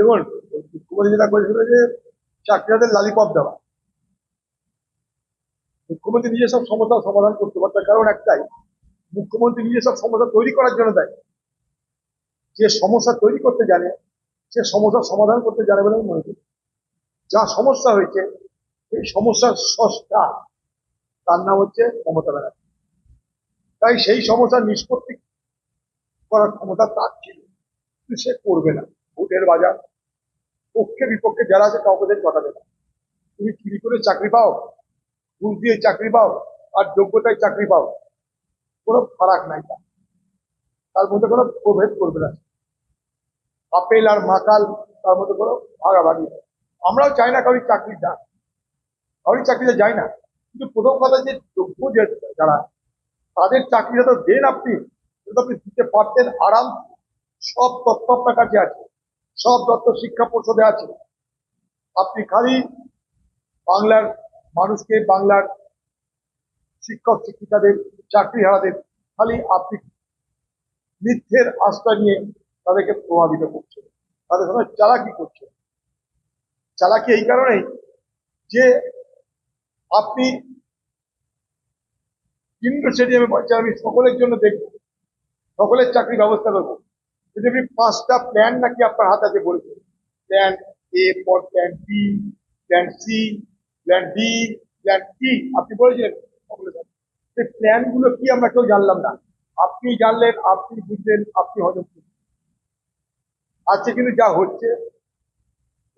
দেখুন, মুখ্যমন্ত্রী যেটা করেছিল যে চাকরিয়াদের লালিপপ দেওয়া। মুখ্যমন্ত্রী নিজে সব সমস্যার সমাধান করতে পারতার কারণ একটাই, মুখ্যমন্ত্রী নিজে সব সমস্যা তৈরি করার জন্য দেয়। যে সমস্যা তৈরি করতে জানে, সে সমস্যার সমাধান করতে জানে বলে মনে করি। যা সমস্যা হয়েছে সেই সমস্যার সষ্টা তার নাম হচ্ছে মমতা ব্যানার্জি। তাই সেই সমস্যার নিষ্পত্তি করার ক্ষমতা তার ছিল সে করবে না। ভোটের বাজার পক্ষে বিপক্ষে যারা আছে কাউকে চটাবে না তুমি চুরি করে চাকরি পাও? ঘুষ দিয়ে চাকরি পাও? আর যোগ্যতায় চাকরি পাও? কোনো ফারাক নাই তার। মধ্যে কোনো প্রভেদ করবে না। আপেল আর মাকাল তার মধ্যে কোনো ভাগাভাগি। আমরাও চাই না কারোর চাকরি যাক। কারোর চাকরিতে যাই না। কিন্তু প্রথম কথা যে যোগ্য যে যারা, তাদের চাকরিটা তো দেন আপনি। আপনি দিতে পারতেন আরাম। সব তথ্য আপনার কাছে আছে। সব তথ্য শিক্ষা পর্ষদে আছে। আপনি খালি বাংলার মানুষকে, বাংলার শিক্ষক, শিক্ষিকাদের চাকরি হারাদের খালি আপনি মিথ্যের আস্থা নিয়ে তাদেরকে প্রভাবিত করছে তাদের সঙ্গে চালাকি করছে। চালাকি এই কারণেই যে আপনি ইন্ডোর স্টেডিয়ামে আমি সকলের জন্য দেখব সকলের চাকরি ব্যবস্থা করব আপনি পাঁচটা প্ল্যান নাকি আপনার হাতে আছে বলেছেন প্ল্যান এ পর plan B plan C plan D plan E আপনি বলেছিলেন সেই প্ল্যানগুলো কি আমরা কেউ জানলাম না। আপনি জানলেন, আপনি বুঝলেন, আপনি হজম করলেন। আজকে কিন্তু যা হচ্ছে,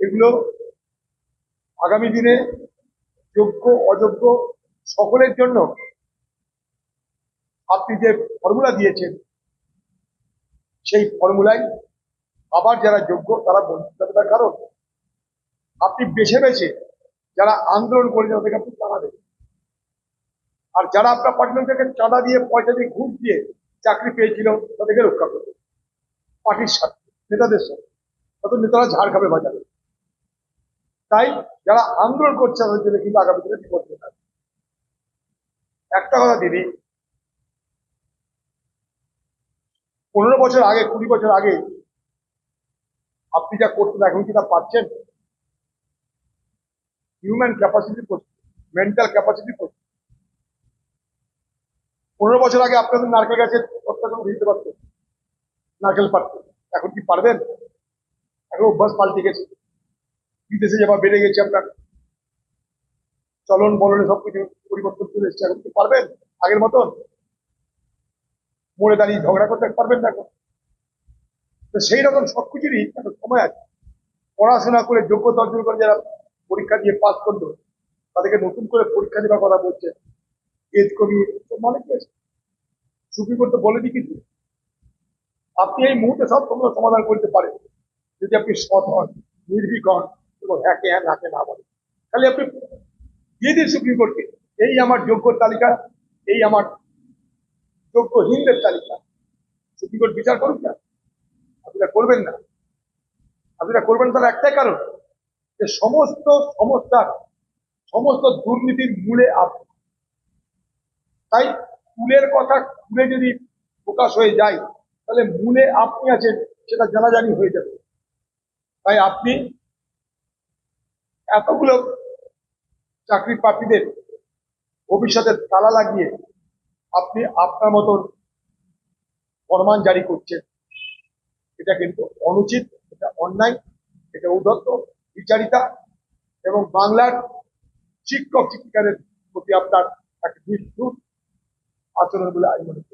এগুলো আগামী দিনে যোগ্য, অযোগ্য সকলের জন্য আপনি যে ফর্মুলা দিয়েছেন সেই ফর্মুলায় আবার যারা যোগ্য, তারা বঞ্চিত হবে তার কারণ। আপনি বেছে বেছে যারা আন্দোলন করেছেন তাদেরকে আপনি চাঁদা দেবেন। আর যারা আপনার পার্টির থেকে চাঁদা দিয়ে, পয়সা দিয়ে, ঘুষ দিয়ে চাকরি পেয়েছিল, তাদেরকে রক্ষা করবে পার্টির সাথে নেতাদের সাথে তত নেতারা ঝাড় খাবে বাজারে। তাই যারা আন্দোলন করছে, তাদের জন্য কিন্তু আগামী দিনে বিপদ একটা কথা দিদি পনেরো বছর আগে, কুড়ি বছর আগে আপনি যা করতেন এখন কি তা পাচ্ছেন? হিউম্যান ক্যাপাসিটি মেন্টাল ক্যাপাসিটি পনেরো বছর আগে আপনাদের নারকেল গাছের অত্যাচার দিতে পারতেন নারকেল পারতেন এখন কি পারবেন? এখন অভ্যাস পাল্টে গেছে। বিদেশে যাওয়া বেড়ে গেছে আপনার। চলন বলনে সবকিছু পরিবর্তন চলে এসছে। এখন কি পারবেন? আগের মতন? মোড়ে দাঁড়িয়ে ঝগড়া করতে পারবেন না এখন তো সেই রকম সবকিছুরই একটা সময় আছে। পড়াশোনা করে যোগ্যতা অর্জন করে যারা পরীক্ষা দিয়ে পাস করল, তাদেরকে নতুন করে পরীক্ষা দেওয়ার কথা বলছে। এজ কমিয়ে মানে কি আছে। সুপ্রিম কোর্ট তো বলেনি কিছু। আপনি এই মুহূর্তে সব সমস্যার সমাধান করতে পারেন। যদি আপনি সৎ হন, নির্ভীক হন, এবং হ্যাঁকে হ্যাঁ নাকে না বলেন। তাহলে আপনি দিয়ে দিন সুপ্রিম কোর্টকে এই আমার যোগ্য তালিকা, এই আমার যোগ্যহীনদের তালিকা। সুপ্রিম কোর্ট বিচার করুন না, আপনারা করবেন না। আপনারা করবেন তার একটাই কারণ, যে সমস্ত সমস্যার সমস্ত দুর্নীতির মূলে আপনি তাই কুলের কথা খুলে যদি প্রকাশ হয়ে যায়, তাহলে মূলে আপনি আছেন, সেটা জানাজানি হয়ে যাবে। তাই আপনি এতগুলো চাকরি প্রার্থীদের ভবিষ্যতের তালা লাগিয়ে আপনি আপনার মতন ফরমান জারি করছেন। এটা কিন্তু অনুচিত, এটা অন্যায়, এটা উদ্ধত্ত বিচারিতা এবং বাংলার শিক্ষক শিক্ষিকাদের প্রতি আপনার একটা বিস্তুত আচরণ বলে আমি মনে করি।